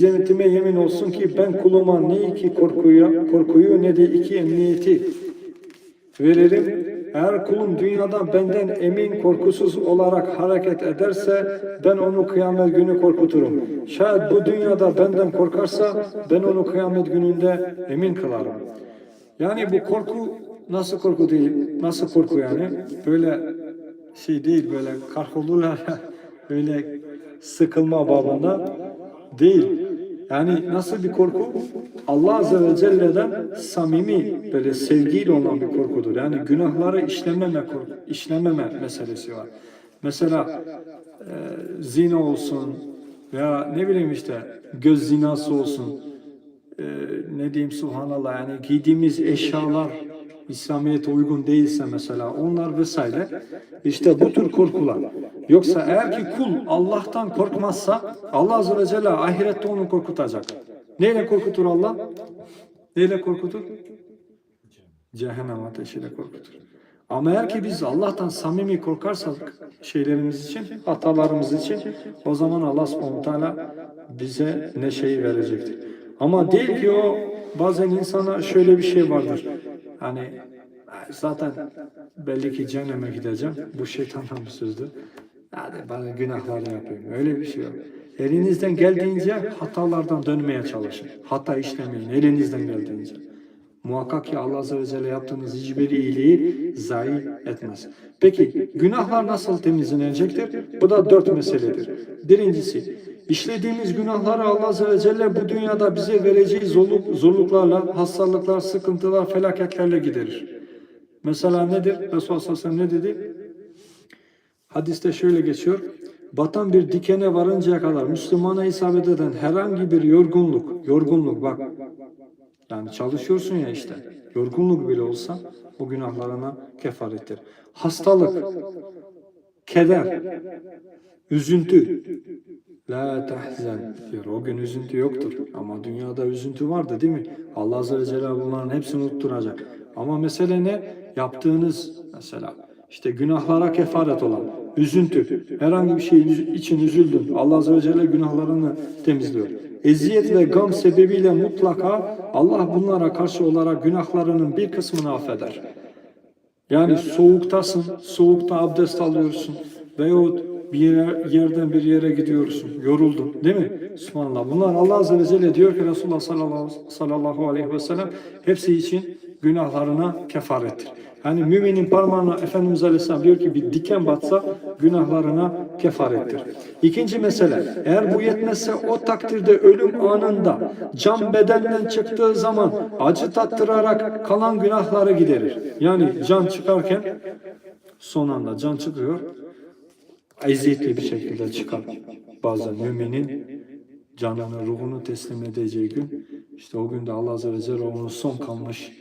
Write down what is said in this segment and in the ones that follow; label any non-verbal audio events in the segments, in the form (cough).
Cennetime yemin olsun ki ben kuluma ne iki korkuyu, korkuyu ne de iki emniyeti veririm. Eğer kulum dünyada benden emin korkusuz olarak hareket ederse ben onu kıyamet günü korkuturum. Şayet bu dünyada benden korkarsa ben onu kıyamet gününde emin kılarım. Yani bu korku nasıl korku değil? Nasıl korku yani? Böyle şey değil böyle karholurlar ya, (laughs) böyle sıkılma babında değil. Yani nasıl bir korku? Allah Azze ve Celle'den samimi böyle sevgiyle olan bir korkudur. Yani günahları işlememe korku, işlememe meselesi var. Mesela e, zina olsun veya ne bileyim işte göz zinası olsun e, ne diyeyim subhanallah yani giydiğimiz eşyalar İslamiyet'e uygun değilse mesela onlar vesaire işte bu tür korkular. Yoksa eğer ki kul Allah'tan korkmazsa Allah Azze ve Celle ahirette onu korkutacak. Neyle korkutur Allah? Neyle korkutur? Cehennem ateşiyle korkutur. Ama eğer ki biz Allah'tan samimi korkarsak şeylerimiz için, hatalarımız için o zaman Allah subhanahu teala bize neşeyi verecektir. Ama değil ki o bazen insana şöyle bir şey vardır. Hani zaten belli ki cehenneme gideceğim. Bu şeytandan bir sözdür. Hadi bana günahlar yapayım. Öyle bir şey yok. Elinizden geldiğince hatalardan dönmeye çalışın. Hata işlemeyin. Elinizden geldiğince. Muhakkak ki Allah Azze ve Celle yaptığınız hiçbir iyiliği zayi etmez. Peki günahlar nasıl temizlenecektir? Bu da dört meseledir. Birincisi, işlediğimiz günahları Allah Azze ve Celle bu dünyada bize vereceği zorluk, zorluklarla, hastalıklar, sıkıntılar, felaketlerle giderir. Mesela nedir? Resulullah sallallahu aleyhi ve ne dedi? Hadiste şöyle geçiyor. Batan bir dikene varıncaya kadar Müslümana isabet eden herhangi bir yorgunluk, yorgunluk bak yani çalışıyorsun ya işte. Yorgunluk bile olsa o günahlarına kefarettir. Hastalık, keder, üzüntü. La tahzen. O gün üzüntü yoktur. Ama dünyada üzüntü vardı değil mi? Allah Azze ve Celle bunların hepsini unutturacak. Ama mesele ne? Yaptığınız mesela işte günahlara kefaret olan üzüntü. Herhangi bir şey için üzüldün. Allah Azze ve Celle günahlarını temizliyor. Eziyet ve gam sebebiyle mutlaka Allah bunlara karşı olarak günahlarının bir kısmını affeder. Yani soğuktasın, soğukta abdest alıyorsun veyahut bir yere, yerden bir yere gidiyorsun, yoruldun değil mi? Subhanallah. Bunlar Allah Azze ve Celle diyor ki Resulullah sallallahu, aleyhi ve sellem hepsi için günahlarına kefarettir. Yani müminin parmağına Efendimiz Aleyhisselam diyor ki bir diken batsa günahlarına kefarettir. İkinci mesele eğer bu yetmezse o takdirde ölüm anında can bedenden çıktığı zaman acı tattırarak kalan günahları giderir. Yani can çıkarken son anda can çıkıyor eziyetli bir şekilde çıkar. Bazen müminin canını, ruhunu teslim edeceği gün işte o günde Allah Azze ve Celle onun son kalmış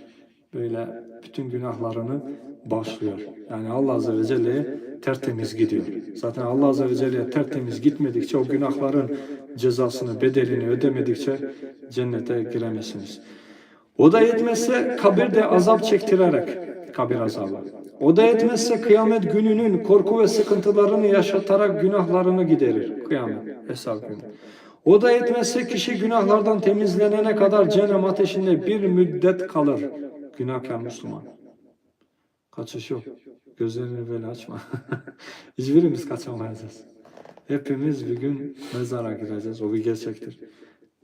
böyle bütün günahlarını başlıyor. Yani Allah Azze ve Celle'ye tertemiz gidiyor. Zaten Allah Azze ve Celle'ye tertemiz gitmedikçe o günahların cezasını, bedelini ödemedikçe cennete giremezsiniz. O da yetmezse kabirde azap çektirerek kabir azabı. O da yetmezse kıyamet gününün korku ve sıkıntılarını yaşatarak günahlarını giderir. Kıyamet, hesap günü. O da yetmezse kişi günahlardan temizlenene kadar cehennem ateşinde bir müddet kalır. Günahkar Müslüman. Kaçış yok. Gözlerini böyle açma. (laughs) Hiçbirimiz kaçamayacağız. Hepimiz bir gün mezara gireceğiz. O bir gerçektir.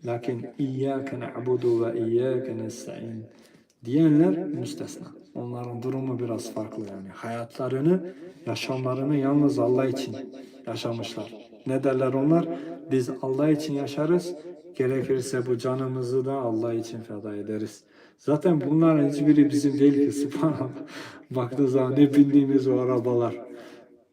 Lakin İyyâke na'budu ve İyyâke nesta'in diyenler müstesna. Onların durumu biraz farklı yani. Hayatlarını, yaşamlarını yalnız Allah için yaşamışlar. Ne derler onlar? Biz Allah için yaşarız. Gerekirse bu canımızı da Allah için feda ederiz. Zaten bunların hiçbiri bizim değil ki (laughs) subhanallah. Baktığı zaman ne bindiğimiz o arabalar,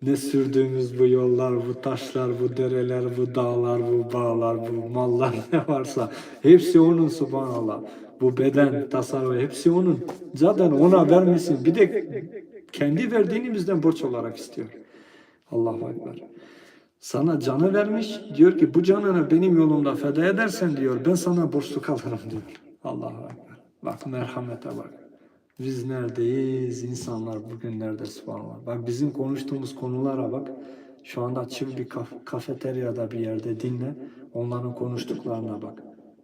ne sürdüğümüz bu yollar, bu taşlar, bu dereler, bu dağlar, bu bağlar, bu mallar (laughs) ne varsa hepsi onun subhanallah. Bu beden, tasarruf hepsi onun. Zaten ona vermişsin. Bir de kendi verdiğini bizden borç olarak istiyor. Allahu Ekber. Sana canı vermiş. Diyor ki bu canını benim yolumda feda edersen diyor ben sana borçlu kalırım diyor. Allahu Ekber. Bak merhamete bak. Biz neredeyiz? İnsanlar bugün nerede subhanallah. Bak bizim konuştuğumuz konulara bak. Şu anda çık bir kaf- kafeteryada bir yerde dinle. Onların konuştuklarına bak.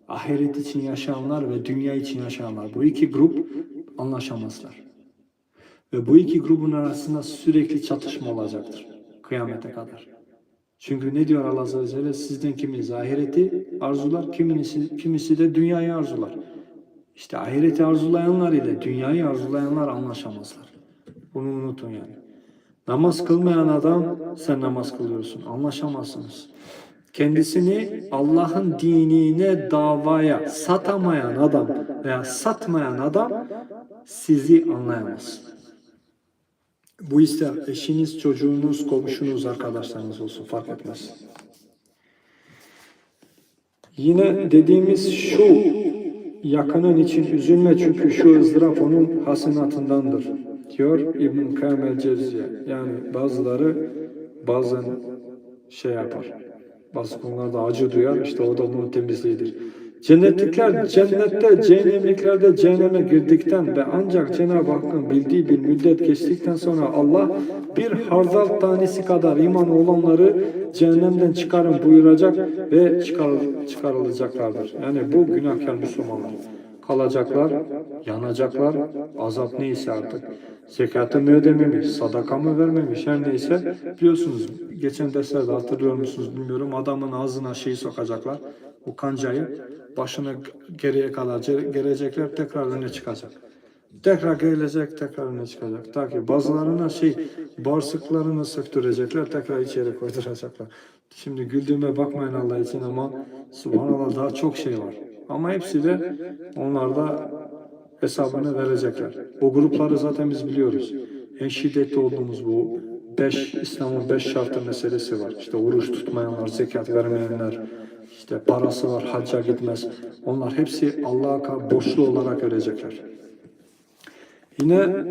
Ahiret için yaşayanlar ve dünya için yaşayanlar. Bu iki grup anlaşamazlar. Ve bu iki grubun arasında sürekli çatışma olacaktır. Kıyamete kadar. Çünkü ne diyor Allah Azze ve Celle? Sizden kimisi ahireti arzular, kimisi, kimisi de dünyayı arzular. İşte ahireti arzulayanlar ile dünyayı arzulayanlar anlaşamazlar. Bunu unutun yani. Namaz kılmayan adam sen namaz kılıyorsun. Anlaşamazsınız. Kendisini Allah'ın dinine davaya satamayan adam veya satmayan adam sizi anlayamaz. Bu ister eşiniz, çocuğunuz, komşunuz, arkadaşlarınız olsun fark etmez. Yine dediğimiz şu yakının için üzülme çünkü şu ızdırap onun hasenatındandır diyor İbn Kayyim el-Cevziye. Yani bazıları bazen şey yapar. Bazı konularda acı duyar. işte o da onun temizliğidir. Cennetlikler cennette, cehennemlikler de cehenneme girdikten ve ancak Cenab-ı Hakk'ın bildiği bir müddet geçtikten sonra Allah bir hardal tanesi kadar iman olanları cehennemden çıkarın buyuracak ve çıkarıl çıkarılacaklardır. Yani bu günahkar Müslümanlar kalacaklar, yanacaklar, azap neyse artık. Zekatı mı ödememiş, sadaka mı vermemiş, her neyse biliyorsunuz. Geçen derslerde hatırlıyor musunuz bilmiyorum. Adamın ağzına şeyi sokacaklar, bu kancayı. Başını geriye kadar gelecekler, tekrar öne çıkacak. Tekrar gelecek, tekrar öne çıkacak. Ta ki bazılarına şey, bağırsaklarını söktürecekler, tekrar içeri koyduracaklar. Şimdi güldüğüme bakmayın Allah için ama subhanallah daha çok şey var. Ama hepsi de onlarda hesabını verecekler. O grupları zaten biz biliyoruz. En şiddetli olduğumuz bu beş, İslam'ın beş şartı meselesi var. İşte oruç tutmayanlar, zekat vermeyenler, işte parası var, hacca gitmez. Onlar hepsi Allah'a borçlu olarak ölecekler. Yine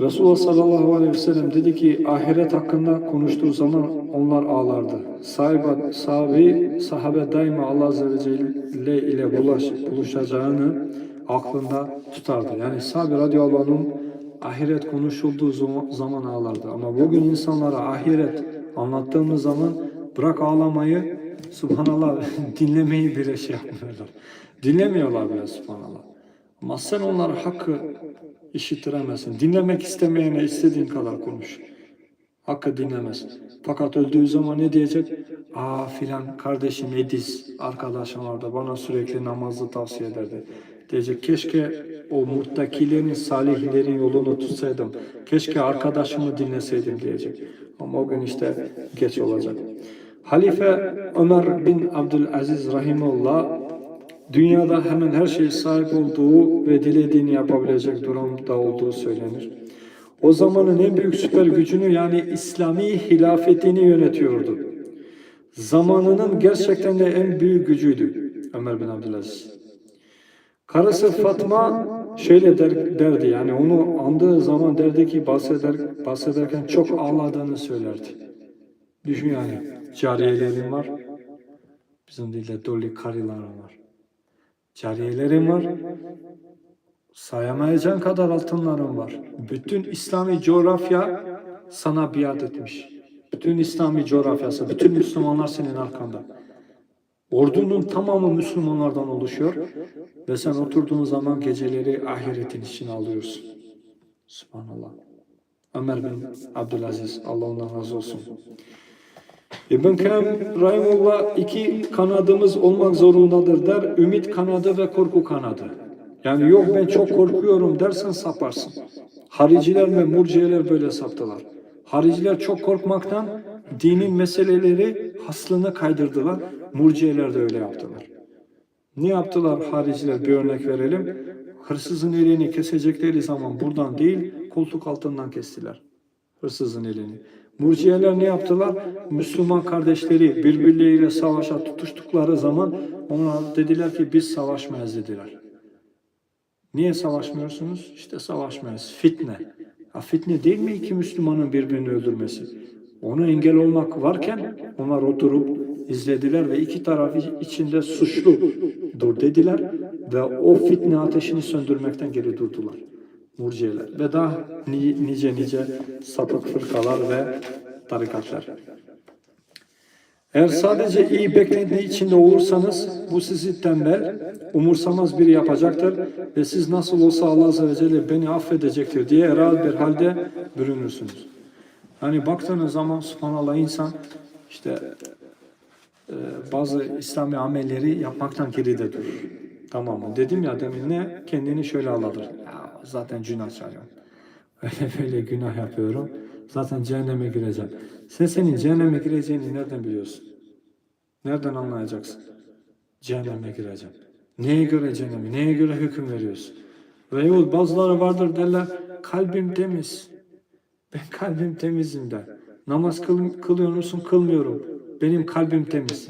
Resulullah sallallahu aleyhi ve sellem dedi ki ahiret hakkında konuştuğu zaman onlar ağlardı. Sahibi, sahabe, sahabe daima Allah azze ve celle ile bulaş, buluşacağını aklında tutardı. Yani sahabe radıyallahu anh'ın ahiret konuşulduğu zaman ağlardı. Ama bugün insanlara ahiret anlattığımız zaman bırak ağlamayı subhanallah (laughs) dinlemeyi bile şey yapmıyorlar. Dinlemiyorlar bile subhanallah. Ama sen onlara hakkı işittiremezsin. Dinlemek istemeyene istediğin kadar konuş. Hakkı dinlemez. Fakat öldüğü zaman ne diyecek? Aa filan kardeşim Ediz arkadaşım vardı bana sürekli namazı tavsiye ederdi. Diyecek keşke o muttakilerin, salihlerin yolunu tutsaydım. Keşke arkadaşımı dinleseydim diyecek. Ama o gün işte geç olacak. Halife Ömer bin Abdülaziz Rahimullah dünyada hemen her şeye sahip olduğu ve dilediğini yapabilecek durumda olduğu söylenir. O zamanın en büyük süper gücünü yani İslami hilafetini yönetiyordu. Zamanının gerçekten de en büyük gücüydü Ömer bin Abdülaziz. Karısı Fatma şöyle der, derdi yani onu andığı zaman derdi ki bahseder, bahsederken çok ağladığını söylerdi. Düşün yani cariyelerin var. Bizim dilde doli karılarım var. Cariyelerim var. Sayamayacağın kadar altınlarım var. Bütün İslami coğrafya sana biat etmiş. Bütün İslami coğrafyası, bütün Müslümanlar senin arkanda. Ordunun tamamı Müslümanlardan oluşuyor ve sen oturduğun zaman geceleri ahiretin için alıyorsun. Subhanallah. Ömer bin Abdülaziz, Allah ondan razı olsun. İbn Kayyum Rahimullah iki kanadımız olmak zorundadır der. Ümit kanadı ve korku kanadı. Yani yok ben çok korkuyorum dersen saparsın. Hariciler ve murciyeler böyle saptılar. Hariciler çok korkmaktan dinin meseleleri haslını kaydırdılar. Murciyeler de öyle yaptılar. Ne yaptılar hariciler bir örnek verelim. Hırsızın elini kesecekleri zaman buradan değil koltuk altından kestiler. Hırsızın elini. Murciyeler ne yaptılar? Müslüman kardeşleri birbirleriyle savaşa tutuştukları zaman onlar dediler ki biz savaşmayız dediler. Niye savaşmıyorsunuz? İşte savaşmayız. Fitne. Ha, fitne değil mi iki Müslümanın birbirini öldürmesi? Ona engel olmak varken onlar oturup izlediler ve iki taraf içinde suçlu dur dediler ve o fitne ateşini söndürmekten geri durdular. Murciyeler ve daha ni- nice nice sapık fırkalar ve tarikatlar. Eğer sadece iyi beklenti içinde olursanız bu sizi tembel, umursamaz biri yapacaktır ve siz nasıl olsa Allah Azze ve Celle beni affedecektir diye herhalde bir halde bürünürsünüz. Hani baktığınız zaman subhanallah insan işte e, bazı İslami amelleri yapmaktan geride durur. Tamam mı? Dedim ya demin ne? Kendini şöyle aladır. Zaten günah çağırıyorum. (laughs) Öyle böyle günah yapıyorum. Zaten cehenneme gireceğim. Sen senin cehenneme gireceğini nereden biliyorsun? Nereden anlayacaksın? Cehenneme gireceğim. Neye göre cehenneme? Neye göre hüküm veriyorsun? Ve yol bazıları vardır derler kalbim temiz. Ben kalbim temizim der. Namaz kıl, kılıyor musun? Kılmıyorum. Benim kalbim temiz.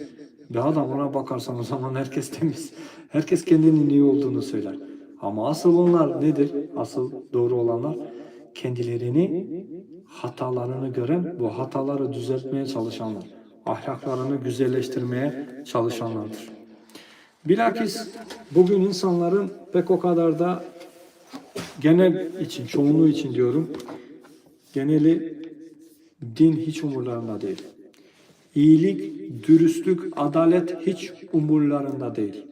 Be adam ona bakarsan o zaman herkes temiz. Herkes kendinin iyi olduğunu söyler. Ama asıl onlar nedir? Asıl doğru olanlar kendilerini hatalarını gören, bu hataları düzeltmeye çalışanlar. Ahlaklarını güzelleştirmeye çalışanlardır. Bilakis bugün insanların pek o kadar da genel için, çoğunluğu için diyorum, geneli din hiç umurlarında değil. İyilik, dürüstlük, adalet hiç umurlarında değil.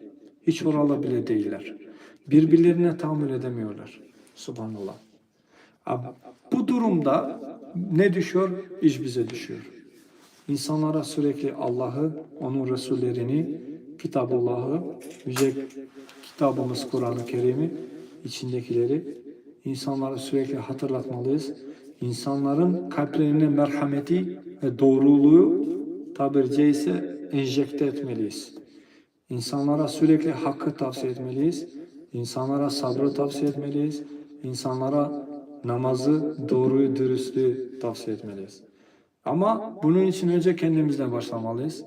Hiç oralı bile değiller. Birbirlerine tahammül edemiyorlar. Subhanallah. Bu durumda ne düşüyor? İş bize düşüyor. İnsanlara sürekli Allah'ı, onun Resullerini, Kitabullah'ı, yüce kitabımız Kur'an-ı Kerim'i, içindekileri insanlara sürekli hatırlatmalıyız. İnsanların kalplerine merhameti ve doğruluğu tabiri caizse enjekte etmeliyiz. İnsanlara sürekli hakkı tavsiye etmeliyiz. İnsanlara sabrı tavsiye etmeliyiz. İnsanlara namazı, doğruyu, dürüstlüğü tavsiye etmeliyiz. Ama bunun için önce kendimizden başlamalıyız.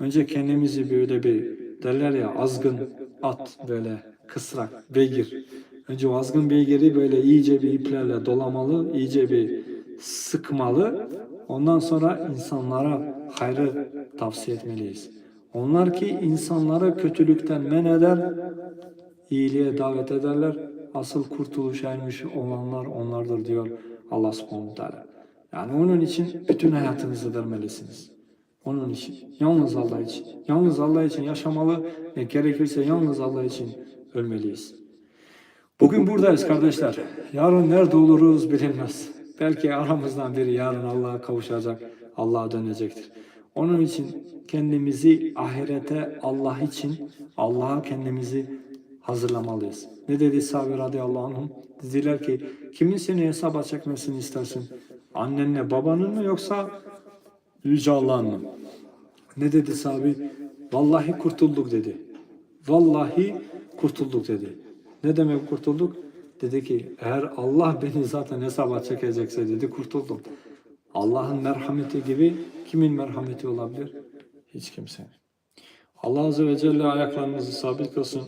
Önce kendimizi böyle bir derler ya azgın at böyle kısrak, beygir. Önce o azgın beygiri böyle iyice bir iplerle dolamalı, iyice bir sıkmalı. Ondan sonra insanlara hayrı tavsiye etmeliyiz. Onlar ki insanları kötülükten men eder, iyiliğe davet ederler. Asıl kurtuluşa ermiş olanlar onlardır diyor Allah subhanahu teala. Yani onun için bütün hayatınızı vermelisiniz. Onun için. Yalnız Allah için. Yalnız Allah için yaşamalı ve gerekirse yalnız Allah için ölmeliyiz. Bugün buradayız kardeşler. Yarın nerede oluruz bilinmez. Belki aramızdan biri yarın Allah'a kavuşacak, Allah'a dönecektir. Onun için kendimizi ahirete Allah için, Allah'a kendimizi hazırlamalıyız. Ne dedi sahabe radıyallahu anhum? Dediler ki kimin seni hesaba çekmesini istersin? Annenle babanın mı yoksa Yüce Allah'ın mı? Ne dedi sahabe? Vallahi kurtulduk dedi. Vallahi kurtulduk dedi. Ne demek kurtulduk? Dedi ki eğer Allah beni zaten hesaba çekecekse dedi kurtuldum. Allah'ın merhameti gibi kimin merhameti olabilir? Hiç kimsenin. Allah Azze ve Celle ayaklarımızı sabit kılsın.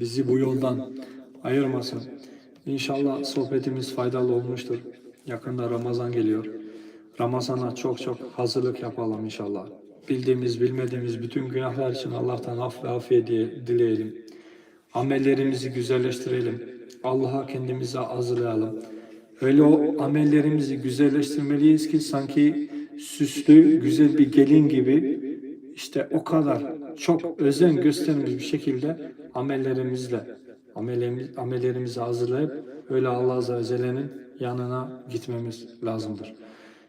Bizi bu yoldan ayırmasın. İnşallah sohbetimiz faydalı olmuştur. Yakında Ramazan geliyor. Ramazana çok çok hazırlık yapalım inşallah. Bildiğimiz bilmediğimiz bütün günahlar için Allah'tan af ve afiyet dileyelim. Amellerimizi güzelleştirelim. Allah'a kendimizi hazırlayalım. Öyle o amellerimizi güzelleştirmeliyiz ki sanki süslü, güzel bir gelin gibi işte o kadar çok özen göstermiş bir şekilde amellerimizle amellerimiz, amellerimizi hazırlayıp öyle Allah Azze ve Celle'nin yanına gitmemiz lazımdır.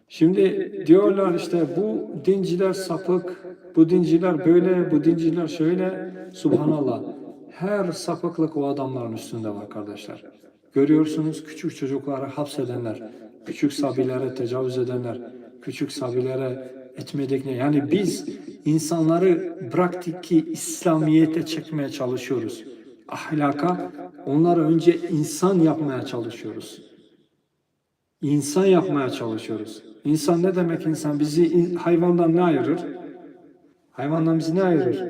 Şimdi diyorlar işte bu dinciler sapık, bu dinciler böyle, bu dinciler şöyle. Subhanallah. Her sapıklık o adamların üstünde var kardeşler. Görüyorsunuz küçük çocukları hapsedenler, küçük sabilere tecavüz edenler, küçük sabilere etmedik ne? Yani biz insanları bıraktık ki İslamiyet'e çekmeye çalışıyoruz. Ahlaka, onları önce insan yapmaya çalışıyoruz. İnsan yapmaya çalışıyoruz. İnsan ne demek insan? Bizi hayvandan ne ayırır? Hayvandan bizi ne ayırır?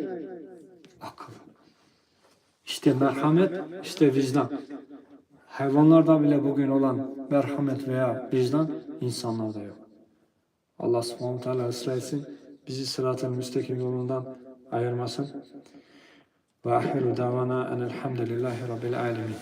Akıl. İşte merhamet, işte vicdan. Hayvanlarda bile bugün olan merhamet veya vicdan insanlarda yok. Allah subhanahu teala ısrar etsin. Bizi sırat-ı müstakim yolundan ayırmasın. Ve ahiru davana enelhamdülillahi rabbil alemin.